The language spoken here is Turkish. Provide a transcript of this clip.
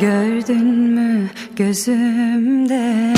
Gördün mü gözümde?